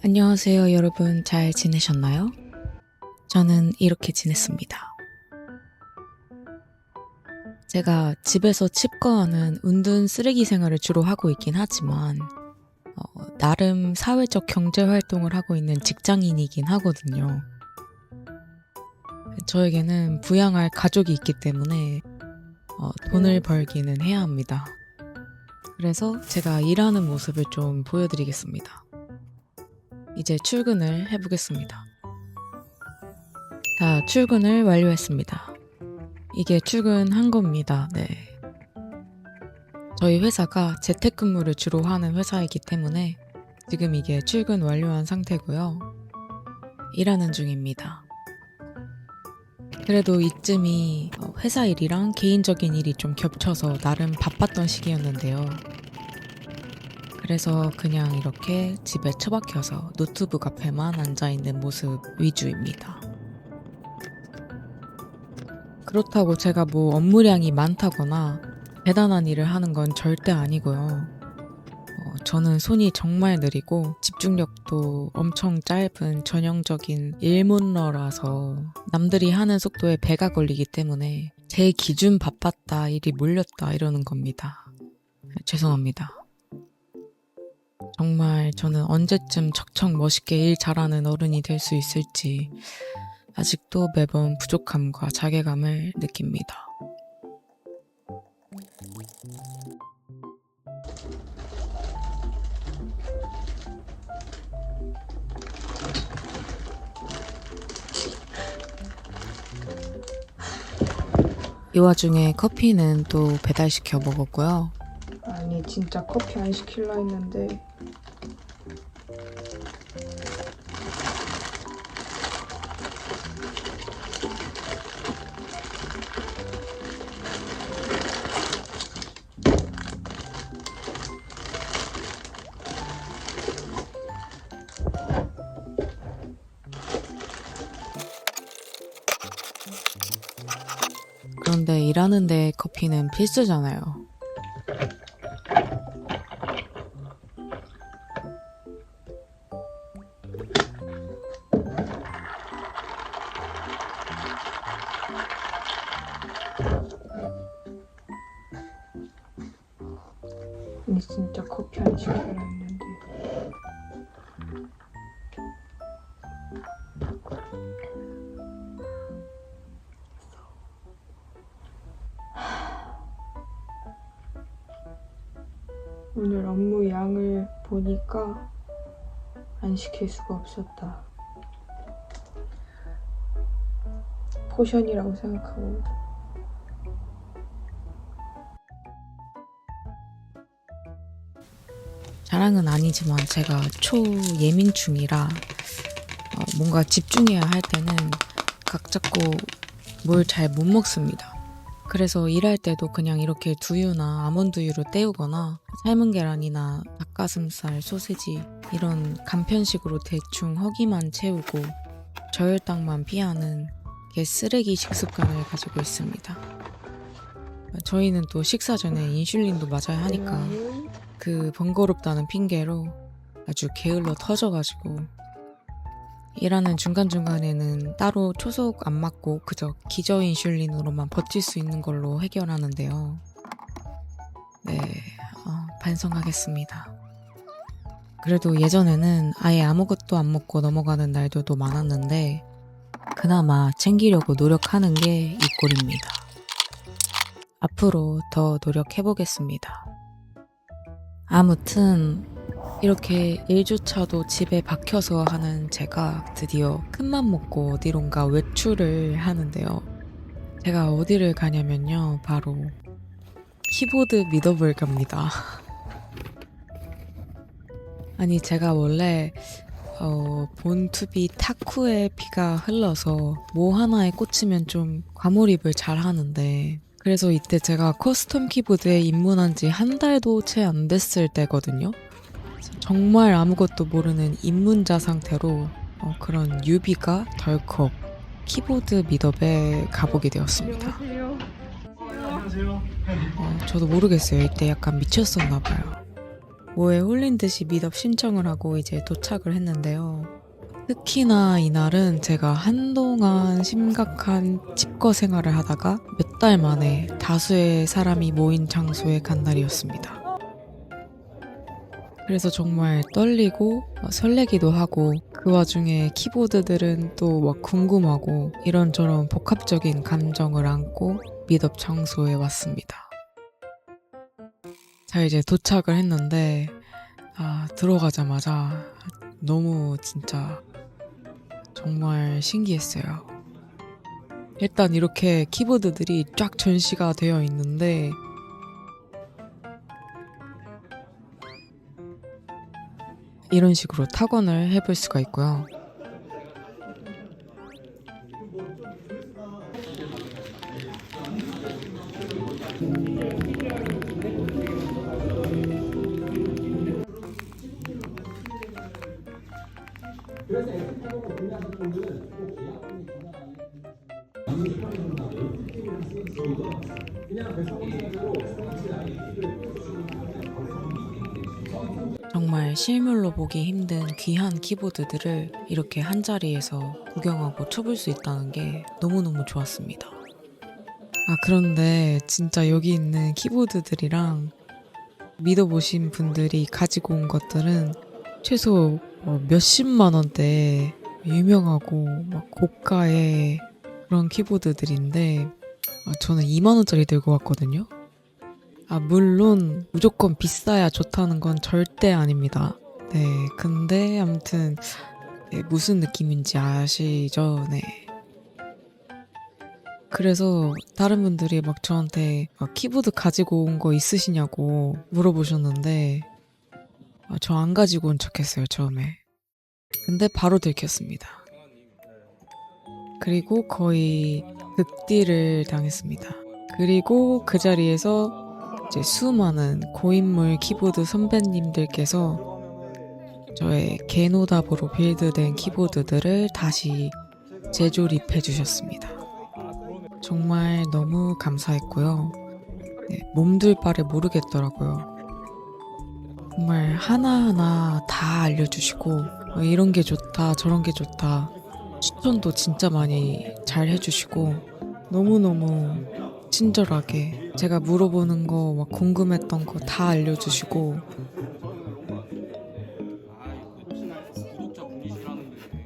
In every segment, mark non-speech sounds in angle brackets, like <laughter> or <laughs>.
안녕하세요, 여러분. 잘 지내셨나요? 저는 이렇게 지냈습니다. 제가 집에서 칩거하는 은둔 쓰레기 생활을 주로 하고 있긴 하지만, 어, 나름 사회적 경제 활동을 하고 있는 직장인이긴 하거든요. 저에게는 부양할 가족이 있기 때문에, 어, 돈을 벌기는 해야 합니다. 그래서 제가 일하는 모습을 좀 보여드리겠습니다. 이제 출근을 해보겠습니다. 자, 출근을 완료했습니다. 이게 출근한 겁니다. 네. 저희 회사가 재택근무를 주로 하는 회사이기 때문에 지금 이게 출근 완료한 상태고요. 일하는 중입니다. 그래도 이쯤이 어, 회사 일이랑 개인적인 일이 좀 겹쳐서 나름 바빴던 시기였는데요. 그래서 그냥 이렇게 집에 처박혀서 노트북 앞에만 앉아있는 모습 위주입니다. 그렇다고 제가 뭐 업무량이 많다거나 대단한 일을 하는 건 절대 아니고요. 어, 저는 손이 정말 느리고 집중력도 엄청 짧은 전형적인 일문러라서 남들이 하는 속도에 배가 걸리기 때문에 제 기준 바빴다, 일이 몰렸다 이러는 겁니다. 죄송합니다. 정말 저는 언제쯤 척척 멋있게 일 잘하는 어른이 될 수 있을지 아직도 매번 부족함과 자괴감을 느낍니다. 이 와중에 커피는 또 배달시켜 먹었고요. 아니 진짜 커피 안 시킬라 했는데 그런데 일하는데 커피는 필수잖아요. 안 시킬 수가 없었다. 포션이라고 생각하고 자랑은 아니지만 제가 초예민충이라 어, 뭔가 집중해야 할 때는 각 잡고 뭘 잘 못 먹습니다. 그래서 일할 때도 그냥 이렇게 두유나 아몬드유로 때우거나 삶은 계란이나 닭가슴살, 소세지 이런 간편식으로 대충 허기만 채우고 저혈당만 피하는 개 쓰레기 식 습관을 가지고 있습니다. 저희는 또 식사 전에 인슐린도 맞아야 하니까 그 번거롭다는 핑계로 아주 게을러 터져가지고 일하는 중간중간에는 따로 초속 안 맞고 그저 기저 인슐린으로만 버틸 수 있는 걸로 해결하는데요. 네, 어, 반성하겠습니다. 그래도 예전에는 아예 아무것도 안 먹고 넘어가는 날들도 많았는데 그나마 챙기려고 노력하는 게 이 꼴입니다. 앞으로 더 노력해보겠습니다. 아무튼 이렇게 일조차도 집에 박혀서 하는 제가 드디어 큰맘 먹고 어디론가 외출을 하는데요. 제가 어디를 가냐면요. 바로 키보드 미더블 갑니다. <laughs> 아니 제가 원래 어, 본투비 타쿠에 피가 흘러서 뭐 하나에 꽂히면 좀 과몰입을 잘 하는데 그래서 이때 제가 커스텀 키보드에 입문한 지 한 달도 채 안 됐을 때거든요. 정말 아무것도 모르는 입문자 상태로 어, 그런 유비가 덜컥 키보드 미더에 가보게 되었습니다. 안녕하세요. 안녕하세요. 어, 저도 모르겠어요. 이때 약간 미쳤었나 봐요. 뭐에 홀린 듯이 미덥 신청을 하고 이제 도착을 했는데요. 특히나 이날은 제가 한동안 심각한 집거 생활을 하다가 몇 달 만에 다수의 사람이 모인 장소에 간 날이었습니다. 그래서 정말 떨리고 어, 설레기도 하고 그 와중에 키보드들은 또 막 궁금하고 이런저런 복합적인 감정을 안고 미덥 장소에 왔습니다. 자 이제 도착을 했는데 아 들어가자마자 너무 진짜 정말 신기했어요. 일단 이렇게 키보드들이 쫙 전시가 되어 있는데 이런 식으로 타건을 해볼 수가 있고요. 정말 실물로 보기 힘든 귀한 키보드들을 이렇게 한 자리에서 구경하고 쳐볼 수 있다는 게 너무너무 좋았습니다. 아, 그런데 진짜 여기 있는 키보드들이랑 믿어보신 분들이 가지고 온 것들은 최소 뭐 몇십만 원대 유명하고 막 고가의 그런 키보드들인데 아, 저는 2만 원짜리 들고 왔거든요. 아, 물론 무조건 비싸야 좋다는 건 절대 아닙니다. 네, 근데 아무튼 네, 무슨 느낌인지 아시죠? 네. 그래서 다른 분들이 막 저한테 막 키보드 가지고 온 거 있으시냐고 물어보셨는데 아, 저 안 가지고 온 척했어요 처음에. 근데 바로 들켰습니다. 그리고 거의 극딜을 당했습니다. 그리고 그 자리에서 이제 수많은 고인물 키보드 선배님들께서 저의 개노답으로 빌드된 키보드들을 다시 재조립해 주셨습니다. 정말 너무 감사했고요. 네, 몸둘 바를 모르겠더라고요. 정말 하나하나 다 알려주시고 어, 이런 게 좋다 저런 게 좋다 추천도 진짜 많이 잘 해주시고 너무너무 친절하게 제가 물어보는 거 막 궁금했던 거 다 알려주시고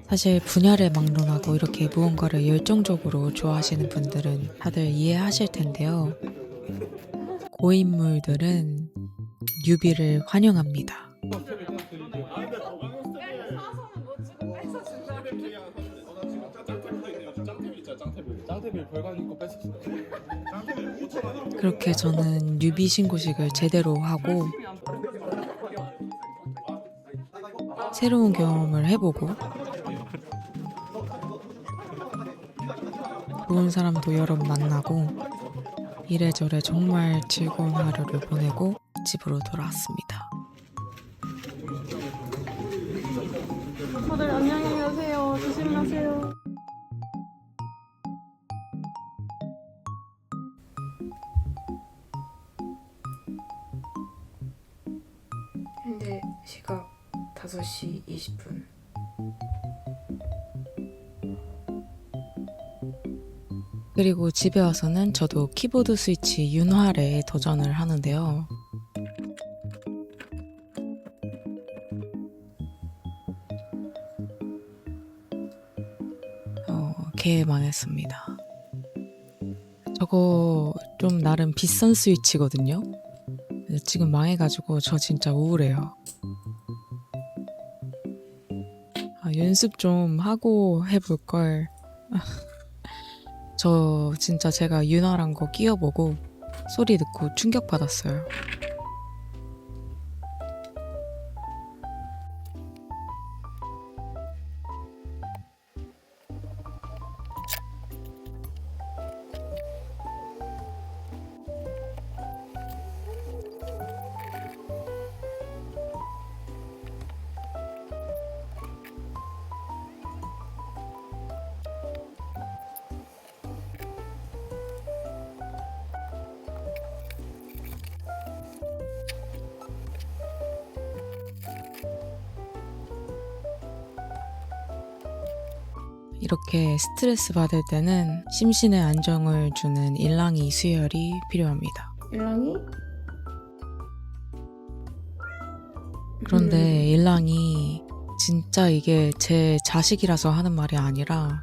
사실 분야를 막론하고 이렇게 무언가를 열정적으로 좋아하시는 분들은 다들 이해하실 텐데요. 고인물들은 뉴비를 환영합니다. 그렇게 저는 뉴비 신고식을 제대로 하고 새로운 경험을 해보고 좋은 사람도 여러 만나고 이래저래 정말 즐거운 하루를 보내고 집으로 돌아왔습니다. 다들 안녕히 가세요. 조심하세요. 현재 시각 5시 20분. 그리고 집에 와서는 저도 키보드 스위치 윤활에 도전을 하는데요. 어, 개망했습니다. 저거 좀 나름 비싼 스위치거든요. 지금 망해가지고 저 진짜 우울해요. 아, 연습 좀 하고 해볼 걸. <laughs> 저 진짜 제가 윤활한 거 끼워보고 소리 듣고 충격받았어요. 이렇게 스트레스 받을 때는 심신의 안정을 주는 일랑이 수혈이 필요합니다. 일랑이? 그런데 일랑이 진짜 이게 제 자식이라서 하는 말이 아니라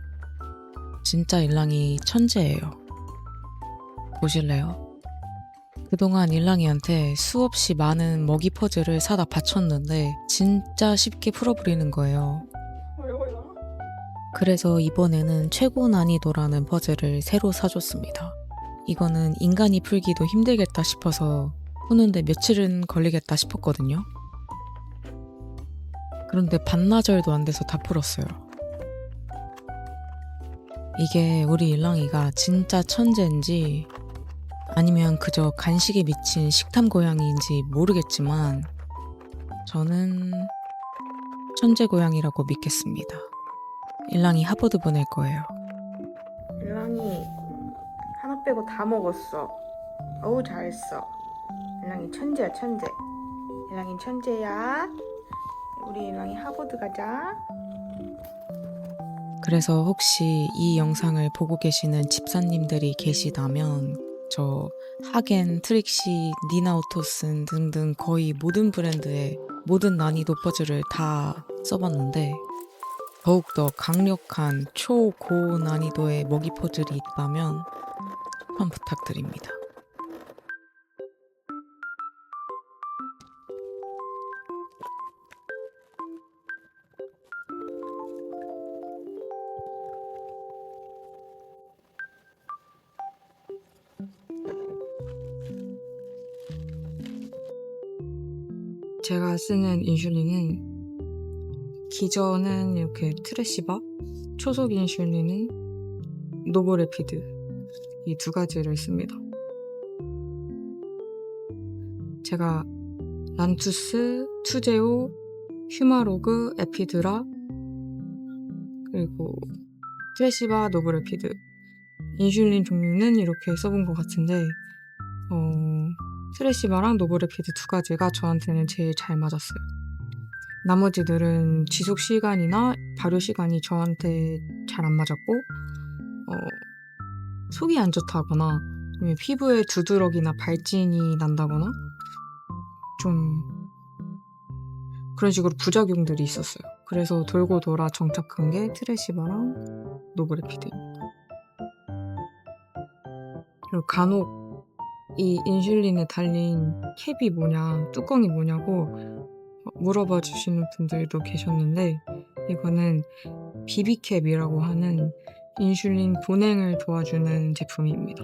진짜 일랑이 천재예요. 보실래요? 그동안 일랑이한테 수없이 많은 먹이 퍼즐을 사다 바쳤는데 진짜 쉽게 풀어버리는 거예요. 그래서 이번에는 최고 난이도라는 퍼즐을 새로 사줬습니다. 이거는 인간이 풀기도 힘들겠다 싶어서 푸는데 며칠은 걸리겠다 싶었거든요. 그런데 반나절도 안 돼서 다 풀었어요. 이게 우리 일랑이가 진짜 천재인지 아니면 그저 간식에 미친 식탐 고양이인지 모르겠지만 저는 천재 고양이라고 믿겠습니다. 일랑이 하버드 보낼 거예요. 일랑이 하나 빼고 다 먹었어. 어우 잘했어. 일랑이 천재야 천재. 일랑이 천재야. 우리 일랑이 하버드 가자. 그래서 혹시 이 영상을 보고 계시는 집사님들이 계시다면 저 하겐, 트릭시, 니나우토슨 등등 거의 모든 브랜드의 모든 난이도 퍼즐을 다 써봤는데 더욱더 강력한 초고 난이도의 먹이 퍼즐이 있다면 추천 부탁드립니다. 제가 쓰는 인슐린은 기저는 이렇게 트레시바, 초속 인슐린은 노보레피드 이 두 가지를 씁니다. 제가 란투스, 투제오, 휴마로그, 에피드라 그리고 트레시바, 노보레피드 인슐린 종류는 이렇게 써본 것 같은데 어, 트레시바랑 노브레피드 두 가지가 저한테는 제일 잘 맞았어요. 나머지들은 지속 시간이나 발효 시간이 저한테 잘 안 맞았고, 어, 속이 안 좋다거나, 피부에 두드러기나 발진이 난다거나, 좀, 그런 식으로 부작용들이 있었어요. 그래서 돌고 돌아 정착한 게 트레시바랑 노브레피드입니다. 그리고 간혹 이 인슐린에 달린 캡이 뭐냐, 뚜껑이 뭐냐고 물어봐 주시는 분들도 계셨는데, 이거는 비비캡이라고 하는 인슐린 분행을 도와주는 제품입니다.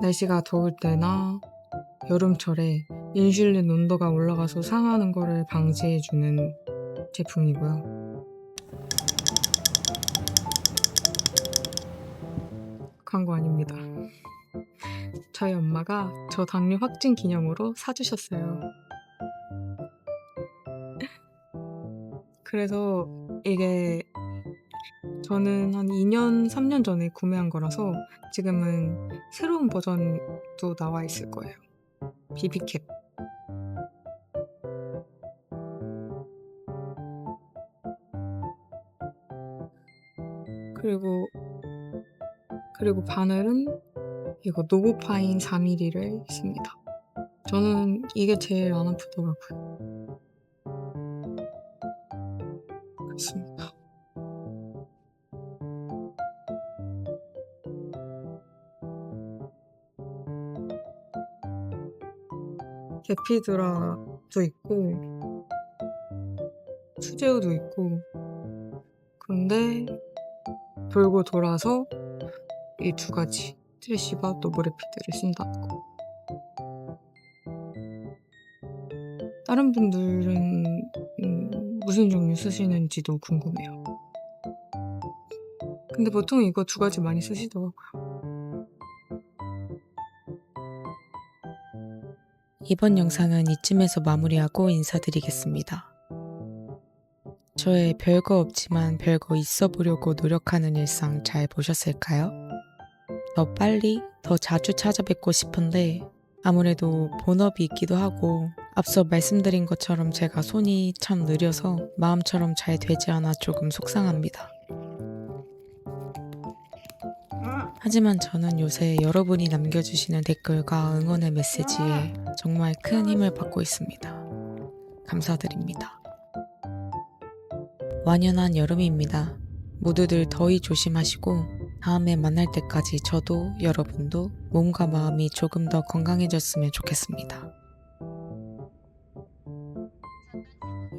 날씨가 더울 때나 여름철에 인슐린 온도가 올라가서 상하는 거를 방지해주는 제품이고요. 광고 아닙니다. 저희 엄마가 저 당뇨 확진 기념으로 사주셨어요. 그래서 이게 저는 한 2년, 3년 전에 구매한 거라서 지금은 새로운 버전도 나와 있을 거예요. 비비캡. 그리고 그리고 바늘은 이거 노보파인 4mm를 씁니다. 저는 이게 제일 안 아프더라고요. 그렇습니다. 게피드라도 있고 수제우도 있고 그런데 돌고 돌아서 이 두 가지 트레시바 노브레피드를 쓴다는 거. 다른 분들은 음, 무슨 종류 쓰시는지도 궁금해요. 근데 보통 이거 두 가지 많이 쓰시더라고요. 이번 영상은 이쯤에서 마무리하고 인사드리겠습니다. 저의 별거 없지만 별거 있어 보려고 노력하는 일상 잘 보셨을까요? 더 빨리, 더 자주 찾아뵙고 싶은데 아무래도 본업이 있기도 하고 앞서 말씀드린 것처럼 제가 손이 참 느려서 마음처럼 잘 되지 않아 조금 속상합니다. 하지만 저는 요새 여러분이 남겨주시는 댓글과 응원의 메시지에 정말 큰 힘을 받고 있습니다. 감사드립니다. 완연한 여름입니다. 모두들 더위 조심하시고 다음에 만날 때까지 저도 여러분도 몸과 마음이 조금 더 건강해졌으면 좋겠습니다.